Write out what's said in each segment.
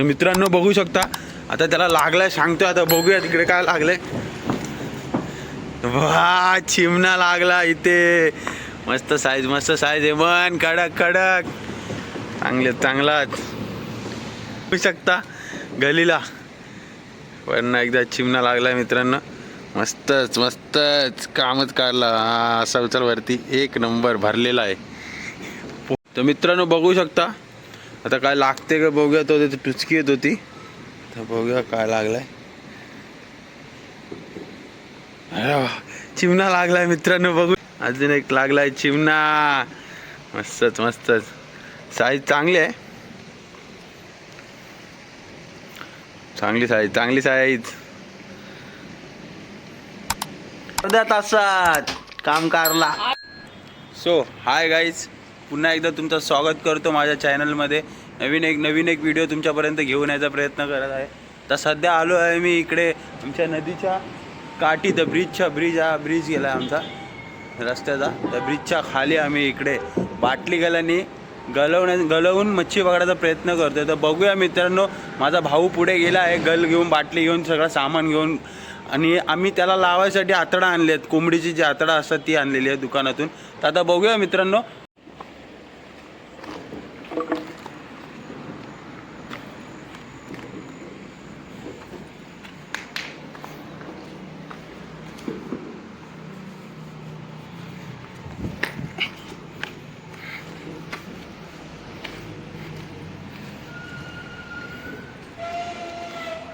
तर मित्रांनो बघू शकता. आता त्याला लागलाय सांगतोय आता. बघूया तिकडे काय लागलंय. वा चिमणा लागला इथे. मस्त साईज मस्त साईज आहे. मन कडक कडक. चांगले चांगलाच बघू शकता गलीला. पण एकदा चिमणा लागलाय मित्रांनो. मस्तच मस्तच. कामच काढला. हा असा उचल वरती. एक नंबर भरलेला आहे. तर मित्रांनो बघू शकता. आता काय लागते का बघूया. तो तिथे टुचकी येत होती. तर बघूया काय लागलाय. अरे चिमणा लागलाय मित्रांनो बघू. अजून एक लागलाय चिमणा. मस्तच मस्तच. साईज चांगली आहे. चांगली साईज चांगली साईज अर्ध्या तासात काम कारला सो हाय गाईज पुन्हा एकदा तुमचं स्वागत करतो माझ्या चॅनलमध्ये. नवीन एक नवीन एक व्हिडिओ तुमच्यापर्यंत घेऊन यायचा प्रयत्न करत आहे. तर सध्या आलो आहे मी इकडे आमच्या नदीच्या काठी द ब्रिजच्या ब्रिज हा ब्रिज गेला आहे आमचा. रस्त्याचा. त्या ब्रिजच्या खाली आम्ही इकडे बाटली गलांनी गलवण्या गलवून मच्छी पकडायचा प्रयत्न करतोय. तर बघूया मित्रांनो माझा भाऊ पुढे गेला आहे. गल घेऊन बाटली घेऊन सगळं सामान घेऊन. आणि आम्ही त्याला लावायसाठी आतडा आणले आहेत कोंबडीची जी आतडा असतात ती आणलेली आहे दुकानातून. तर आता बघूया मित्रांनो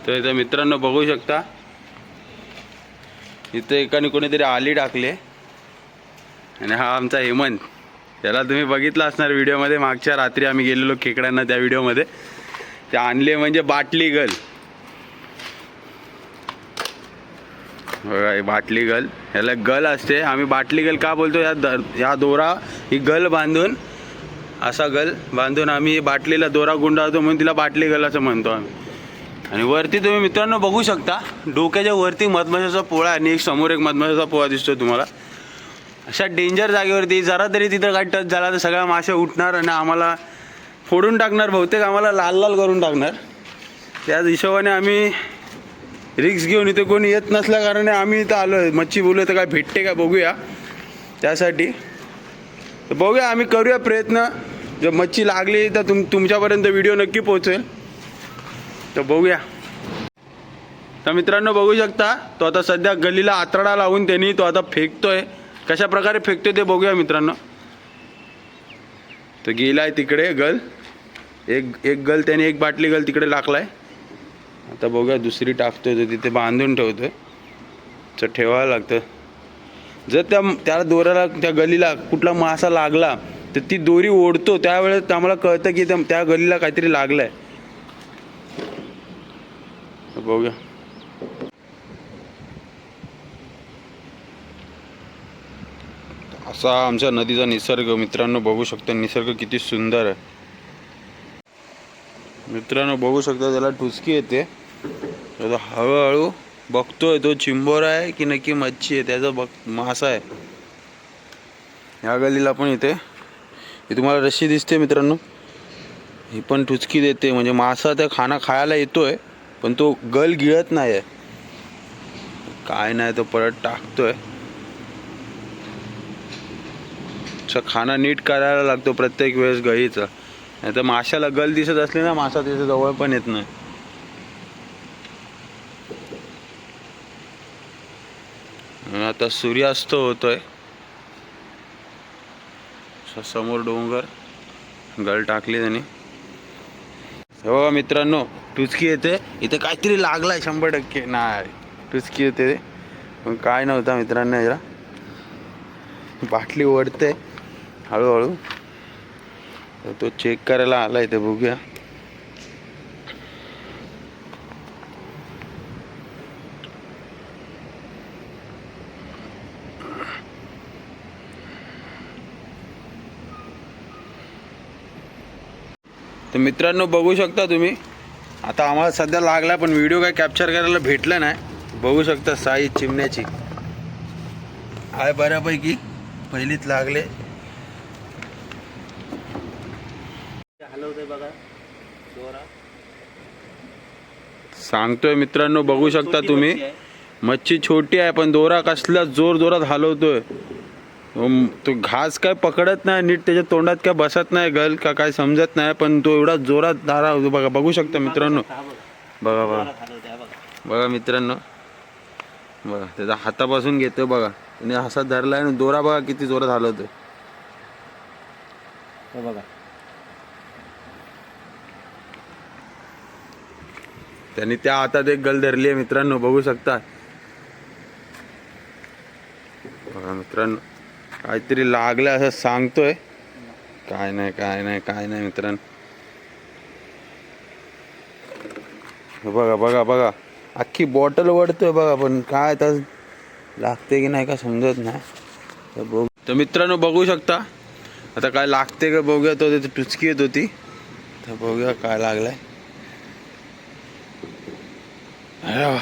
तर इथं मित्रांनो बघू शकता. इथं एकाने कोणीतरी आली टाकले. आणि हा आमचा हेमंत. त्याला तुम्ही बघितला असणार व्हिडिओमध्ये मागच्या रात्री आम्ही गेलेलो खेकड्यांना त्या व्हिडिओमध्ये. ते आणले म्हणजे बाटली गल. बघा बाटली गल. ह्याला गल असते. आम्ही बाटली गल का बोलतो? या दर या दोरा ही गल बांधून असा गल बांधून आम्ही बाटलीला दोरा गुंडाळतो म्हणून तिला बाटली गल असं म्हणतो आम्ही. आणि वरती तुम्ही मित्रांनो बघू शकता डोक्याच्या वरती मधमाशाचा पोळा आणि एक समोर एक मधमाशाचा पोळा दिसतो तुम्हाला. अशा डेंजर जागेवरती जरा तरी तिथं काय टच झाला तर सगळ्या मासे उठणार आणि आम्हाला फोडून टाकणार बहुतेक आम्हाला लाल लाल करून टाकणार. त्याच हिशोबाने आम्ही रिक्स घेऊन इथे कोणी येत नसल्या कारणाने आम्ही इथं आलो आहे मच्छी बोलू तर काय भेटते का बघूया. त्यासाठी तर बघूया आम्ही करूया प्रयत्न. जर मच्छी लागली तर तुम तुमच्यापर्यंत व्हिडिओ नक्की पोहोचेल. तर बघूया. तर मित्रांनो बघू शकता तो आता सध्या गलीला आतडा लावून त्यांनी तो आता फेकतोय. कशा प्रकारे फेकतोय ते बघूया मित्रांनो. तो गेलाय तिकडे गल. एक एक गल त्याने एक बाटली गल तिकडे टाकलाय आता बघूया दुसरी टाकतोय तो तिथे बांधून ठेवतोय. तर ठेवायला लागतं. जर त्या त्या दोऱ्याला त्या गलीला कुठला मासा लागला तर ती दोरी ओढतो. त्यावेळेस आम्हाला कळतं की त्या- त्या गलीला काहीतरी लागलंय. आहे हो बघूया असा आमच्या नदीचा निसर्ग मित्रांनो बघू शकता. निसर्ग किती सुंदर आहे. मित्रांनो बघू शकता त्याला ठुसकी येते. त्याचा हळूहळू बघतोय तो चिंबोरा आहे की नक्की मच्छी आहे त्याचा बघ मासा आहे. ह्या गलीला पण इथे. ही तुम्हाला रशी दिसते मित्रांनो. ही पण ठुचकी देते म्हणजे मासा त्या खाना खायला येतोय. पण तो गल गिळत नाही आहे काय नाही तो परत टाकतोय. खाना नीट करायला लागतो प्रत्येक वेळेस गळीचा नाही तर माशाला गल दिसत असली ना मासा त्याच्याजवळ पण येत नाही. आता सूर्यास्त होतोय. समोर डोंगर. गल टाकली त्यांनी. हो मित्रांनो टुचकी येते. इथे काहीतरी लागलाय शंभर टक्के. नाही टुचकी येते पण काय नव्हता मित्रांनो जरा बाटली ओढते हळूहळू. तो चेक करायला आला इथे बघूया. तर मित्रांनो बघू शकता तुम्ही. आता आम्हाला सध्या लागला पण व्हिडिओ काय कॅप्चर करायला भेटलं नाही. बघू शकता साई चिमण्याची. आहे बऱ्यापैकी पहिलीच लागले. बघा सांगतोय मित्रांनो बघू शकता तुम्ही. मच्छी छोटी आहे पण दोरा कसला जोर जोरात हलवतोय. तो- तो घास काय पकडत नाही नीट त्याच्या तोंडात काय बसत नाही गल का काय समजत नाही पण तो एवढा जोरात धारा होतो. बघा बघू शकता मित्रांनो. बघा बघा. बघा मित्रांनो. बघा त्याचा हातापासून घेतोय बघा. त्याने हातात धरलाय आणि दोरा बघा किती जोरात हलवतोय. बघा. त्यांनी त्या हातात एक गल धरली आहे मित्रांनो बघू शकता. बघा मित्रांनो. काहीतरी लागलं असं सांगतोय. काय नाही काय नाही काय नाही मित्रांनो. बघा बघा बघा. अख्खी बॉटल वडतोय बघा पण काय तर लागते की नाही का समजत नाही. तर बघू. तर मित्रांनो बघू शकता. आता काय लागते का बघूया. तो त्याची टुचकी येत होती. तर बघूया काय लागलाय. अरे वा,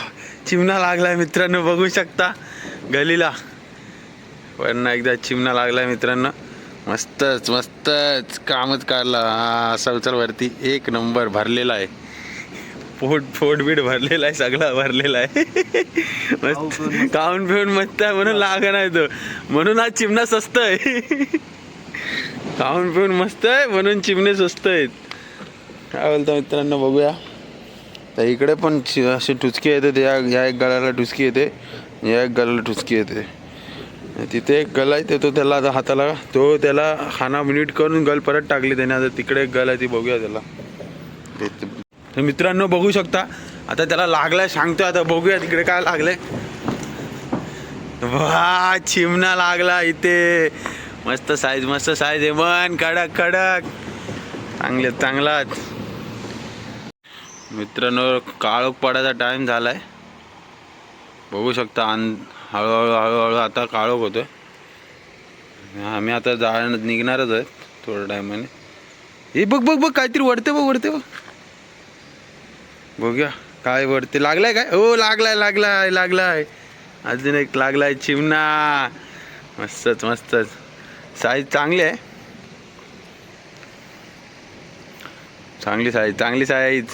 चिमणा लागलाय मित्रांनो बघू शकता. गलीला. पण एकदा चिमणा लागलाय मित्रांनो. मस्तच मस्तच. कामच काढला. असा उचल वरती एक नंबर भरलेला आहे. पोट पोट बीट भरलेला आहे सगळा भरलेला आहे. मस्त. खाऊन पिऊन मस्त आहे म्हणून लाग नाही तो. म्हणून हा चिमणा स्वस्त आहे. खाऊन पिऊन मस्त आहे म्हणून चिमणे स्वस्त आहेत. काय बोलता मित्रांनो बघूया. तर इकडे पण अशी टुचकी येते त्या या एक गळ्याला टुचकी येते या एक गळ्याला टुचकी येते. तिथे एक गल आहे ते तो त्याला आता हाताला तो त्याला खाना नीट करून गल परत टाकली त्याने. आता तिकडे एक गल आहे ती बघूया त्याला. ते- तर मित्रांनो बघू शकता. आता त्याला लागलाय सांगतोय आता. बघूया तिकडे काय लागलंय. वा चिमणा लागला इथे. मस्त साईज मस्त साईज आहे. मन कडक कडक. चांगले चांगलाच. मित्रांनो काळोख पडायचा टाइम झालाय. बघू शकता आन हळूहळू हळूहळू आता काळोख होतो आम्ही आता जा निघणारच आहे थोड्या टायमाने. हे बघ बघ बघ काहीतरी वडते बघ वडते बघ. बघूया काय वडते लागलाय काय? हो लागलाय लागलाय लागलाय. अजून एक लागलाय चिमणा. मस्तच मस्तच. साईज चांगली आहे. चांगली साईज चांगली साईज.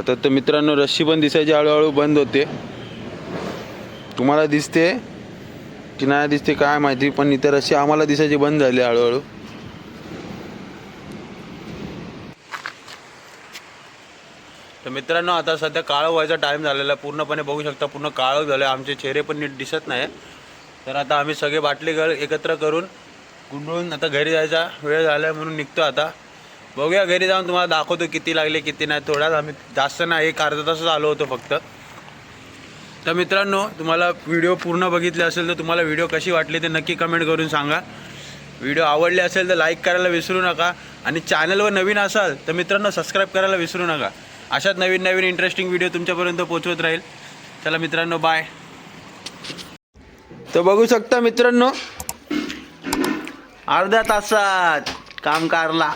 आता तर मित्रांनो रस्सी पण दिसायची हळूहळू बंद होते. तुम्हाला दिसते? की नाही दिसते काय माहिती पण इथे रस्सी आम्हाला दिसायची बंद झाली हळूहळू. तर मित्रांनो आता सध्या काळं व्हायचा टाईम झालेला आहे. पूर्णपणे बघू शकता पूर्ण काळं झालं आहे आमचे चेहरे पण नीट दिसत नाही. तर आता आम्ही सगळे बाटली गळ एकत्र करून गुंडळून आता घरी जायचा वेळ झाला आहे म्हणून निघतो आता. बघूया घरी जाऊन तुम्हाला दाखवतो किती लागले किती नाही. थोड्याच आम्ही जास्त नाही एक अर्धा तासच आलो होतो फक्त. तर मित्रांनो तुम्हाला व्हिडिओ पूर्ण बघितले असेल तर तुम्हाला व्हिडिओ कशी वाटली ते नक्की कमेंट करून सांगा. व्हिडिओ आवडले असेल तर लाईक करायला विसरू नका आणि चॅनलवर नवीन असाल तर मित्रांनो सबस्क्राईब करायला विसरू नका. अशाच नवीन नवीन इंटरेस्टिंग व्हिडिओ तुमच्यापर्यंत पोचवत राहील. चला मित्रांनो बाय तर बघू शकता मित्रांनो अर्ध्या तासात काम कारला.